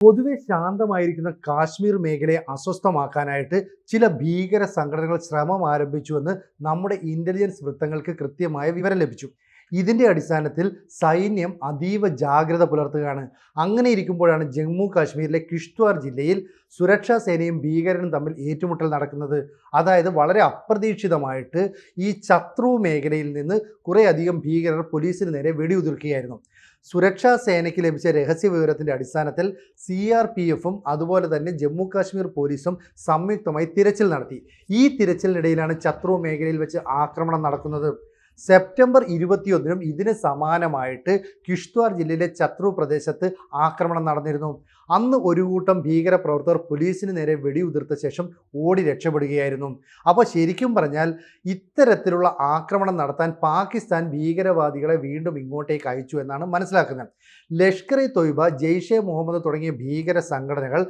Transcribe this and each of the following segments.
പൊതുവെ ശാന്തമായിരിക്കുന്ന കാശ്മീർ മേഖലയെ അസ്വസ്ഥമാക്കാനായിട്ട് ചില ഭീകര സംഘടനകൾ ശ്രമം ആരംഭിച്ചുവെന്ന് നമ്മുടെ ഇന്റലിജൻസ് വൃത്തങ്ങൾക്ക് കൃത്യമായ വിവരം ലഭിച്ചു. ഇതിന്റെ അടിസ്ഥാനത്തിൽ സൈന്യം അതീവ ജാഗ്രത പുലർത്തുകയാണ്. അങ്ങനെ ഇരിക്കുമ്പോഴാണ് ജമ്മു കാശ്മീരിലെ കിഷ്ത്വാർ ജില്ലയിൽ സുരക്ഷാ സേനയും ഭീകരനും തമ്മിൽ ഏറ്റുമുട്ടൽ നടക്കുന്നത്. അതായത് വളരെ അപ്രതീക്ഷിതമായിട്ട് ഈ ശത്രു മേഖലയിൽ നിന്ന് കുറേയധികം ഭീകരർ പോലീസിന് നേരെ വെടിയുതിർക്കുകയായിരുന്നു. സുരക്ഷാ സേനയ്ക്ക് ലഭിച്ച രഹസ്യ വിവരത്തിന്റെ അടിസ്ഥാനത്തിൽ സി ആർ പി എഫും അതുപോലെ തന്നെ ജമ്മു കാശ്മീർ പോലീസും സംയുക്തമായി തിരച്ചിൽ നടത്തി. ഈ തിരച്ചിലിനിടയിലാണ് ശത്രു മേഖലയിൽ വെച്ച് ആക്രമണം നടക്കുന്നത്. സെപ്റ്റംബർ ഇരുപത്തിയൊന്നിനും ഇതിന് സമാനമായിട്ട് കിഷ്ത്വാർ ജില്ലയിലെ ചത്രു പ്രദേശത്ത് ആക്രമണം നടന്നിരുന്നു. അന്ന് ഒരു കൂട്ടം ഭീകര പ്രവർത്തകർ പോലീസിന് നേരെ വെടിയുതിർത്ത ശേഷം ഓടി രക്ഷപ്പെടുകയായിരുന്നു. അപ്പോൾ ശരിക്കും പറഞ്ഞാൽ ഇത്തരത്തിലുള്ള ആക്രമണം നടത്താൻ പാകിസ്ഥാൻ ഭീകരവാദികളെ വീണ്ടും ഇങ്ങോട്ടേക്ക് അയച്ചു എന്നാണ് മനസ്സിലാക്കുന്നത്. ലഷ്കർ ഇ തൊയ്ബ ജെയ്ഷെ മുഹമ്മദ് തുടങ്ങിയ ഭീകര സംഘടനകൾ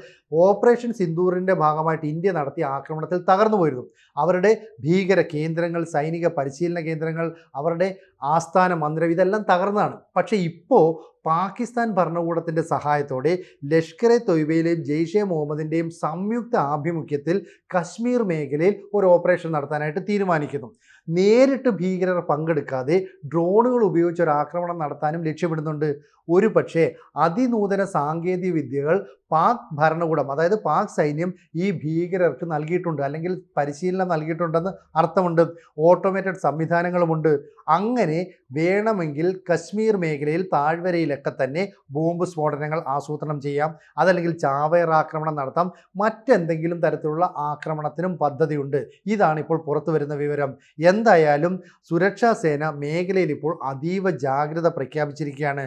ഓപ്പറേഷൻ സിന്ദൂറിന്റെ ഭാഗമായിട്ട് ഇന്ത്യ നടത്തിയ ആക്രമണത്തിൽ തകർന്നു പോയിരുന്നു. അവരുടെ ഭീകര കേന്ദ്രങ്ങൾ സൈനിക പരിശീലന കേന്ദ്രങ്ങൾ അവരുടെ ആസ്ഥാന മന്ദിരം ഇതെല്ലാം തകർന്നതാണ്. പക്ഷേ ഇപ്പോൾ പാകിസ്ഥാൻ ഭരണകൂടത്തിന്റെ സഹായത്തോടെ ലഷ്കർ എ തൊയ്ബയിലെയും ജെയ്ഷെ മുഹമ്മദിന്റെയും സംയുക്ത ആഭിമുഖ്യത്തിൽ കശ്മീർ മേഖലയിൽ ഒരു ഓപ്പറേഷൻ നടത്താനായിട്ട് തീരുമാനിക്കുന്നു. നേരിട്ട് ഭീകരർ പങ്കെടുക്കാതെ ഡ്രോണുകൾ ഉപയോഗിച്ച് ഒരു ആക്രമണം നടത്താനും ലക്ഷ്യമിടുന്നുണ്ട്. ഒരു പക്ഷേ അതിനൂതന സാങ്കേതിക വിദ്യകൾ പാക് ഭരണകൂടം അതായത് പാക് സൈന്യം ഈ ഭീകരർക്ക് നൽകിയിട്ടുണ്ട് അല്ലെങ്കിൽ പരിശീലനം നൽകിയിട്ടുണ്ടെന്ന് അർത്ഥമുണ്ട്. ഓട്ടോമേറ്റഡ് സംവിധാനങ്ങളുമുണ്ട്. അങ്ങനെ വേണമെങ്കിൽ കശ്മീർ മേഖലയിൽ താഴ്വരയിലൊക്കെ തന്നെ ബോംബ് സ്ഫോടനങ്ങൾ ആസൂത്രണം ചെയ്യാം. അതല്ലെങ്കിൽ ചാവേർ ആക്രമണം നടത്താം. മറ്റെന്തെങ്കിലും തരത്തിലുള്ള ആക്രമണത്തിനും പദ്ധതിയുണ്ട്. ഇതാണ് ഇപ്പോൾ പുറത്തു വരുന്ന വിവരം. എന്തായാലും സുരക്ഷാ സേന മേഖലയിൽ ഇപ്പോൾ അതീവ ജാഗ്രത പ്രഖ്യാപിച്ചിരിക്കുകയാണ്.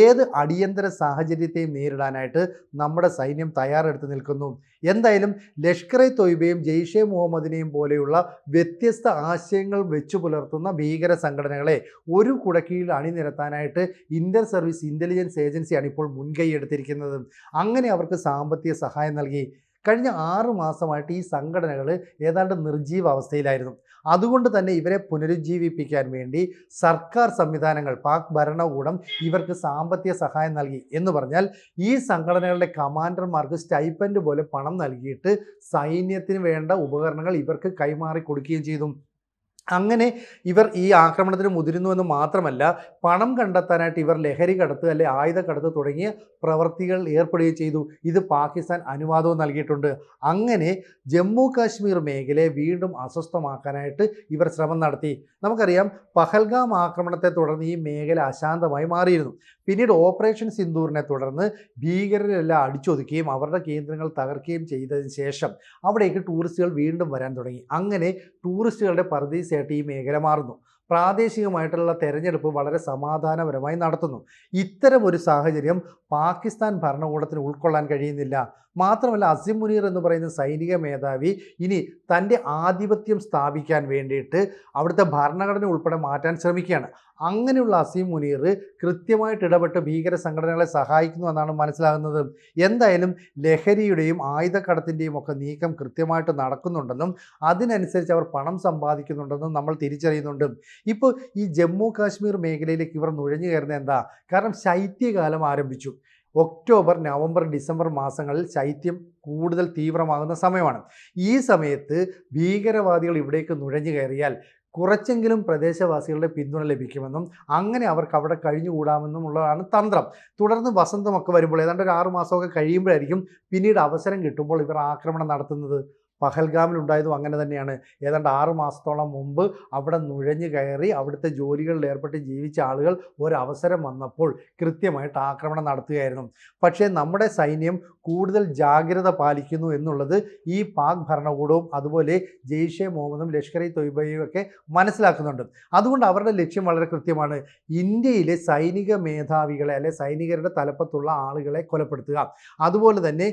ഏത് അടിയന്തര സാഹചര്യത്തെയും നേരിടാനായിട്ട് നമ്മുടെ സൈന്യം തയ്യാറെടുത്ത് നിൽക്കുന്നു. എന്തായാലും ലഷ്കർ എ തൊയ്ബയും ജെയ്ഷെ മുഹമ്മദിനെയും പോലെയുള്ള വ്യത്യസ്ത ആശയങ്ങൾ വെച്ചു പുലർത്തുന്ന ഭീകര സംഘടനകളെ ഒരു കുടക്കീഴിൽ അണിനിരത്താനായിട്ട് ഇന്റർ സർവീസ് ഇന്റലിജൻസ് ഏജൻസിയാണ് ഇപ്പോൾ മുൻകൈ എടുത്തിരിക്കുന്നത്. അങ്ങനെ അവർക്ക് സാമ്പത്തിക സഹായം നൽകി. കഴിഞ്ഞ ആറ് മാസമായിട്ട് ഈ സംഘടനകൾ ഏതാണ്ട് നിർജീവ അവസ്ഥയിലായിരുന്നു. അതുകൊണ്ട് തന്നെ ഇവരെ പുനരുജ്ജീവിപ്പിക്കാൻ വേണ്ടി സർക്കാർ സംവിധാനങ്ങൾ പാക് ഭരണകൂടം ഇവർക്ക് സാമ്പത്തിക സഹായം നൽകി. എന്ന് പറഞ്ഞാൽ ഈ സംഘടനകളുടെ കമാൻഡർമാർക്ക് സ്റ്റൈപ്പൻഡ് പോലെ പണം നൽകിയിട്ട് സൈന്യത്തിന് വേണ്ട ഉപകരണങ്ങൾ ഇവർക്ക് കൈമാറി കൊടുക്കുകയും ചെയ്തു. അങ്ങനെ ഇവർ ഈ ആക്രമണത്തിന് മുതിരുന്നുവെന്ന് മാത്രമല്ല പണം കണ്ടെത്താനായിട്ട് ഇവർ ലഹരി കടത്ത് അല്ലെ ആയുധ കടത്ത് തുടങ്ങിയ പ്രവർത്തികൾ ഏർപ്പെടുകയും ചെയ്തു. ഇത് പാകിസ്ഥാൻ അനുവാദവും നൽകിയിട്ടുണ്ട്. അങ്ങനെ ജമ്മു കാശ്മീർ മേഖലയെ വീണ്ടും അസ്വസ്ഥമാക്കാനായിട്ട് ഇവർ ശ്രമം നടത്തി. നമുക്കറിയാം പഹൽഗാം ആക്രമണത്തെ തുടർന്ന് ഈ മേഖല അശാന്തമായി മാറിയിരുന്നു. പിന്നീട് ഓപ്പറേഷൻ സിന്ദൂറിനെ തുടർന്ന് ഭീകരരെല്ലാം അടിച്ചൊതുക്കുകയും അവരുടെ കേന്ദ്രങ്ങൾ തകർക്കുകയും ചെയ്തതിന് ശേഷം അവിടേക്ക് ടൂറിസ്റ്റുകൾ വീണ്ടും വരാൻ തുടങ്ങി. അങ്ങനെ ടൂറിസ്റ്റുകളുടെ പർദീസയായിട്ട് ഈ മേഖല മാറുന്നു. പ്രാദേശികമായിട്ടുള്ള തെരഞ്ഞെടുപ്പ് വളരെ സമാധാനപരമായി നടത്തുന്നു. ഇത്തരം ഒരു സാഹചര്യം പാകിസ്ഥാൻ ഭരണകൂടത്തിന് ഉൾക്കൊള്ളാൻ കഴിയുന്നില്ല. മാത്രമല്ല അസിം മുനീർ എന്ന് പറയുന്ന സൈനിക മേധാവി ഇനി തന്റെ ആധിപത്യം സ്ഥാപിക്കാൻ വേണ്ടിയിട്ട് അവിടുത്തെ ഭരണഘടന ഉൾപ്പെടെ മാറ്റാൻ ശ്രമിക്കുകയാണ്. അങ്ങനെയുള്ള അസീം മുനീർ കൃത്യമായിട്ട് ഇടപെട്ട് ഭീകര സംഘടനകളെ സഹായിക്കുന്നു എന്നാണ് മനസ്സിലാകുന്നത്. എന്തായാലും ലഹരിയുടെയും ആയുധക്കടത്തിന്റെയും ഒക്കെ നീക്കം കൃത്യമായിട്ട് നടക്കുന്നുണ്ടെന്നും അതിനനുസരിച്ച് അവർ പണം സമ്പാദിക്കുന്നുണ്ടെന്നും നമ്മൾ തിരിച്ചറിയുന്നുണ്ട്. ഇപ്പോൾ ഈ ജമ്മു കാശ്മീർ മേഖലയിലേക്ക് ഇവർ നുഴഞ്ഞു കയറുന്നത് എന്താ? കാരണം ശൈത്യകാലം ആരംഭിച്ചു. ഒക്ടോബർ നവംബർ ഡിസംബർ മാസങ്ങളിൽ ശൈത്യം കൂടുതൽ തീവ്രമാകുന്ന സമയമാണ്. ഈ സമയത്ത് ഭീകരവാദികൾ ഇവിടേക്ക് നുഴഞ്ഞു കയറിയാൽ കുറച്ചെങ്കിലും പ്രദേശവാസികളുടെ പിന്തുണ ലഭിക്കുമെന്നും അങ്ങനെ അവർക്ക് അവിടെ കഴിഞ്ഞുകൂടാമെന്നും ഉള്ളതാണ് തന്ത്രം. തുടർന്ന് വസന്തമൊക്കെ വരുമ്പോൾ ഏതാണ്ട് ഒരു ആറു മാസമൊക്കെ കഴിയുമ്പോഴായിരിക്കും പിന്നീട് അവസരം കിട്ടുമ്പോൾ ഇവർ ആക്രമണം നടത്തുന്നത് പഹൽഗാമിൽ ഉണ്ടായതും അങ്ങനെ തന്നെയാണ്. ഏതാണ്ട് ആറു മാസത്തോളം മുമ്പ് അവിടെ നുഴഞ്ഞു കയറി അവിടുത്തെ ജോലികളിൽ ഏർപ്പെട്ട് ജീവിച്ച ആളുകൾ ഒരവസരം വന്നപ്പോൾ കൃത്യമായിട്ട് ആക്രമണം നടത്തുകയായിരുന്നു. പക്ഷേ നമ്മുടെ സൈന്യം കൂടുതൽ ജാഗ്രത പാലിക്കുന്നു എന്നുള്ളത് ഈ പാക് ഭരണകൂടവും അതുപോലെ ജെയ്ഷെ മുഹമ്മദും ലഷ്കർ ഇ തൊയ്ബയും ഒക്കെ മനസ്സിലാക്കുന്നുണ്ട്. അതുകൊണ്ട് അവരുടെ ലക്ഷ്യം വളരെ കൃത്യമാണ്. ഇന്ത്യയിലെ സൈനിക മേധാവികളെ അല്ലെ സൈനികരുടെ തലപ്പത്തുള്ള ആളുകളെ കൊലപ്പെടുത്തുക. അതുപോലെ തന്നെ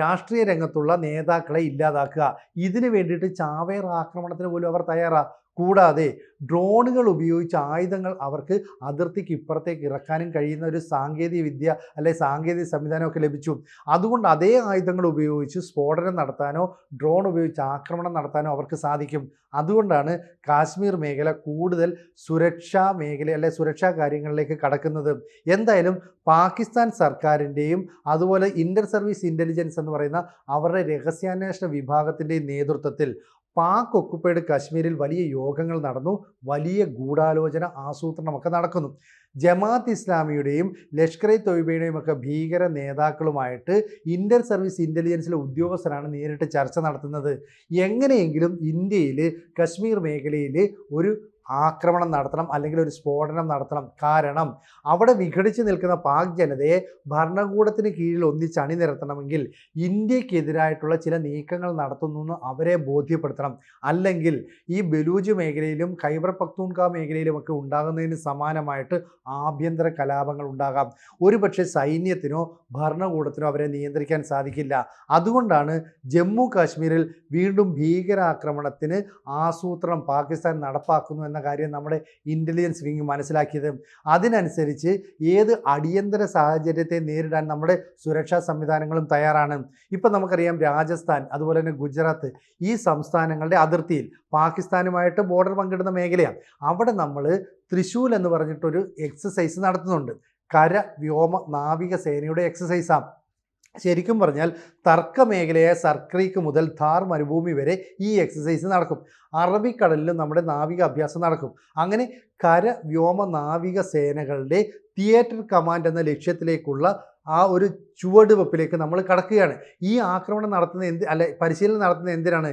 രാഷ്ട്രീയ രംഗത്തുള്ള നേതാക്കളെ ഇല്ലാതാക്കുക. ഇതിനു വേണ്ടിയിട്ട് ചാവേർ ആക്രമണത്തിന് പോലും അവർ തയ്യാറാ. കൂടാതെ ഡ്രോണുകൾ ഉപയോഗിച്ച് ആയുധങ്ങൾ അവർക്ക് അതിർത്തിക്ക് ഇപ്പുറത്തേക്ക് ഇറക്കാനും കഴിയുന്ന ഒരു സാങ്കേതിക വിദ്യ അല്ലെ സാങ്കേതിക സംവിധാനമൊക്കെ ലഭിച്ചു. അതുകൊണ്ട് അതേ ആയുധങ്ങൾ ഉപയോഗിച്ച് സ്ഫോടനം നടത്താനോ ഡ്രോൺ ഉപയോഗിച്ച് ആക്രമണം നടത്താനോ അവർക്ക് സാധിക്കും. അതുകൊണ്ടാണ് കാശ്മീർ മേഖല കൂടുതൽ സുരക്ഷാ മേഖല അല്ലെ സുരക്ഷാ കാര്യങ്ങളിലേക്ക് കടക്കുന്നത്. എന്തായാലും പാകിസ്ഥാൻ സർക്കാരിന്റെയും അതുപോലെ ഇന്റർ സർവീസ് ഇന്റലിജൻസ് എന്ന് പറയുന്ന അവരുടെ രഹസ്യാന്വേഷണ വിഭാഗത്തിന്റെയും നേതൃത്വത്തിൽ പാക് ഒക്കുപ്പൈഡ് കാശ്മീരിൽ വലിയ യോഗങ്ങൾ നടന്നു വലിയ ഗൂഢാലോചന ആസൂത്രണമൊക്കെ നടക്കുന്നു. ജമാഅത്ത് ഇസ്ലാമിയുടെയും ലഷ്കർ ഇ തൊയ്ബയുടെയും ഒക്കെ ഭീകര നേതാക്കളുമായിട്ട് ഇന്റർ സർവീസ് ഇന്റലിജൻസിലെ ഉദ്യോഗസ്ഥരാണ് നേരിട്ട് ചർച്ച നടത്തുന്നത്. എങ്ങനെയെങ്കിലും ഇന്ത്യയിൽ കശ്മീർ മേഖലയിൽ ഒരു ആക്രമണം നടത്തണം അല്ലെങ്കിൽ ഒരു സ്ഫോടനം നടത്തണം. കാരണം അവിടെ വിഘടിച്ച് നിൽക്കുന്ന പാക് ജനതയെ ഭരണകൂടത്തിന് കീഴിൽ ഒന്നിച്ച് അണിനിരത്തണമെങ്കിൽ ഇന്ത്യക്കെതിരായിട്ടുള്ള ചില നീക്കങ്ങൾ നടത്തുന്നു എന്ന് അവരെ ബോധ്യപ്പെടുത്തണം. അല്ലെങ്കിൽ ഈ ബലൂജ് മേഖലയിലും ഖൈബർ പക്തൂൺക മേഖലയിലുമൊക്കെ ഉണ്ടാകുന്നതിന് സമാനമായിട്ട് ആഭ്യന്തര കലാപങ്ങൾ ഉണ്ടാകാം. ഒരുപക്ഷെ സൈന്യത്തിനോ ഭരണകൂടത്തിനോ അവരെ നിയന്ത്രിക്കാൻ സാധിക്കില്ല. അതുകൊണ്ടാണ് ജമ്മു കാശ്മീരിൽ വീണ്ടും ഭീകരാക്രമണത്തിന് ആസൂത്രണം പാകിസ്ഥാൻ നടപ്പാക്കുന്നു എന്ന കാര്യം നമ്മുടെ ഇന്റലിജൻസ് വിങ് മനസ്സിലാക്കിയതും അതിനനുസരിച്ച് ഏത് അടിയന്തര സാഹചര്യത്തെ നേരിടാൻ നമ്മുടെ സുരക്ഷാ സംവിധാനങ്ങളും തയ്യാറാണ്. ഇപ്പം നമുക്കറിയാം രാജസ്ഥാൻ അതുപോലെ തന്നെ ഗുജറാത്ത് ഈ സംസ്ഥാനങ്ങളുടെ അതിർത്തിയിൽ പാകിസ്ഥാനുമായിട്ട് ബോർഡർ പങ്കിടുന്ന മേഖലയാണ്. അവിടെ നമ്മൾ തൃശ്ശൂൽ എന്ന് പറഞ്ഞിട്ടൊരു എക്സസൈസ് നടത്തുന്നുണ്ട്. കര വ്യോമ നാവിക സേനയുടെ എക്സസൈസാണ് ശരിക്കും പറഞ്ഞാൽ തർക്ക മേഖലയായ സർക്രീക്ക് മുതൽ ധാർ മരുഭൂമി വരെ ഈ എക്സസൈസ് നടക്കും. അറബിക്കടലിലും നമ്മുടെ നാവിക അഭ്യാസം നടക്കും. അങ്ങനെ കര വ്യോമ നാവിക സേനകളുടെ തിയേറ്റർ കമാൻഡ് എന്ന ലക്ഷ്യത്തിലേക്കുള്ള ആ ഒരു ചുവടുവെപ്പിലേക്ക് നമ്മൾ കടക്കുകയാണ്. ഈ ആക്രമണം നടത്തുന്ന എന്ത് അല്ല പരിശീലനം നടത്തുന്ന എന്തിനാണ്?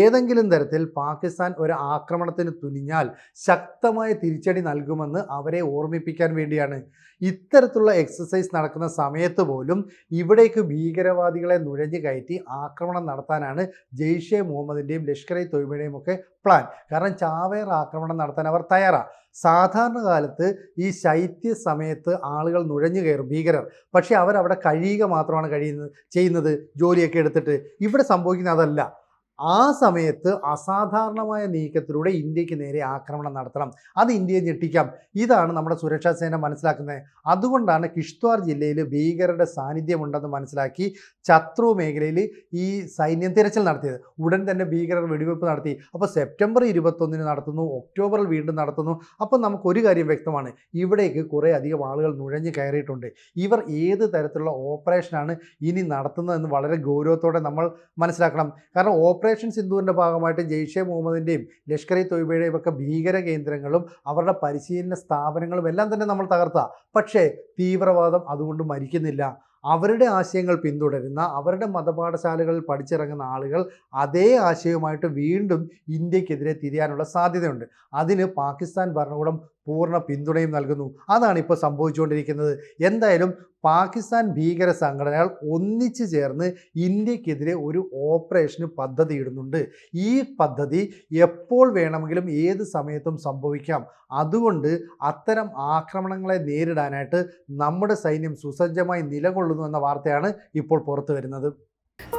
ഏതെങ്കിലും തരത്തിൽ പാകിസ്ഥാൻ ഒരു ആക്രമണത്തിന് തുനിഞ്ഞാൽ ശക്തമായ തിരിച്ചടി നൽകുമെന്ന് അവരെ ഓർമ്മിപ്പിക്കാൻ വേണ്ടിയാണ്. ഇത്തരത്തിലുള്ള എക്സസൈസ് നടക്കുന്ന സമയത്ത് പോലും ഇവിടേക്ക് ഭീകരവാദികളെ നുഴഞ്ഞു കയറ്റി ആക്രമണം നടത്താനാണ് ജെയ്ഷെ മുഹമ്മദിന്റെയും ലഷ്കർ ഇ തൊയ്ബയുടെയും ഒക്കെ പ്ലാൻ കാരണം ചാവേർ ആക്രമണം നടത്താൻ അവർ തയ്യാറാണ് സാധാരണ കാലത്ത് ഈ ശൈത്യ സമയത്ത് ആളുകൾ നുഴഞ്ഞു കയറും ഭീകരർ. പക്ഷേ അവരവിടെ കഴിയുക മാത്രമാണ് കഴിയുന്നത് ചെയ്യുന്നത് ജോലിയൊക്കെ എടുത്തിട്ട്. ഇവിടെ സംഭവിക്കുന്ന അതല്ല. ആ സമയത്ത് അസാധാരണമായ നീക്കത്തിലൂടെ ഇന്ത്യയ്ക്ക് നേരെ ആക്രമണം നടത്തണം. അത് ഇന്ത്യയെ ഞെട്ടിക്കാം. ഇതാണ് നമ്മുടെ സുരക്ഷാ സേന മനസ്സിലാക്കുന്നത്. അതുകൊണ്ടാണ് കിഷ്ത്വാർ ജില്ലയിൽ ഭീകരരുടെ സാന്നിധ്യമുണ്ടെന്ന് മനസ്സിലാക്കി ശത്രു മേഖലയിൽ ഈ സൈന്യം തിരച്ചിൽ നടത്തിയത്. ഉടൻ തന്നെ ഭീകരർ വെടിവെപ്പ് നടത്തി. അപ്പോൾ സെപ്റ്റംബർ ഇരുപത്തൊന്നിന് നടത്തുന്നു. ഒക്ടോബറിൽ വീണ്ടും നടത്തുന്നു. അപ്പോൾ നമുക്കൊരു കാര്യം വ്യക്തമാണ്. ഇവിടേക്ക് കുറേ അധികം ആളുകൾ നുഴഞ്ഞു കയറിയിട്ടുണ്ട്. ഇവർ ഏത് തരത്തിലുള്ള ഓപ്പറേഷനാണ് ഇനി നടത്തുന്നതെന്ന് വളരെ ഗൗരവത്തോടെ നമ്മൾ മനസ്സിലാക്കണം. കാരണം ഓപ്പറേഷൻ സിന്ധുവിന്റെ ഭാഗമായിട്ട് ജെയ്ഷെ മുഹമ്മദിന്റെയും ലഷ്കർ ഇ തൊയ്ബയുടെയും ഒക്കെ ഭീകര കേന്ദ്രങ്ങളും അവരുടെ പരിശീലന സ്ഥാപനങ്ങളും എല്ലാം തന്നെ നമ്മൾ തകർത്ത. പക്ഷേ തീവ്രവാദം അതുകൊണ്ട് മരിക്കുന്നില്ല. അവരുടെ ആശയങ്ങൾ പിന്തുടരുന്ന അവരുടെ മതപാഠശാലകളിൽ പഠിച്ചിറങ്ങുന്ന ആളുകൾ അതേ ആശയവുമായിട്ട് വീണ്ടും ഇന്ത്യക്കെതിരെ തിരിയാനുള്ള സാധ്യതയുണ്ട്. അതിന് പാകിസ്ഥാൻ ഭരണകൂടം പൂർണ പിന്തുണയും നൽകുന്നു. അതാണ് ഇപ്പോൾ സംഭവിച്ചുകൊണ്ടിരിക്കുന്നത്. എന്തായാലും പാകിസ്ഥാൻ ഭീകര സംഘടനകൾ ഒന്നിച്ചു ചേർന്ന് ഇന്ത്യക്കെതിരെ ഒരു ഓപ്പറേഷന് പദ്ധതി ഇടുന്നുണ്ട്. ഈ പദ്ധതി എപ്പോൾ വേണമെങ്കിലും ഏത് സമയത്തും സംഭവിക്കാം. അതുകൊണ്ട് അത്തരം ആക്രമണങ്ങളെ നേരിടാനായിട്ട് നമ്മുടെ സൈന്യം സുസജ്ജമായി നിലകൊള്ളുന്നു എന്ന വാർത്തയാണ് ഇപ്പോൾ പുറത്തു വരുന്നത്.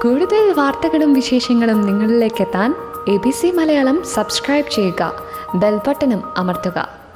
കൂടുതൽ വാർത്തകളും വിശേഷങ്ങളും നിങ്ങളിലേക്ക് എത്താൻ A B C Malayalam subscribe ചെയ്യുക. ബെൽബട്ടനും അമർത്തുക.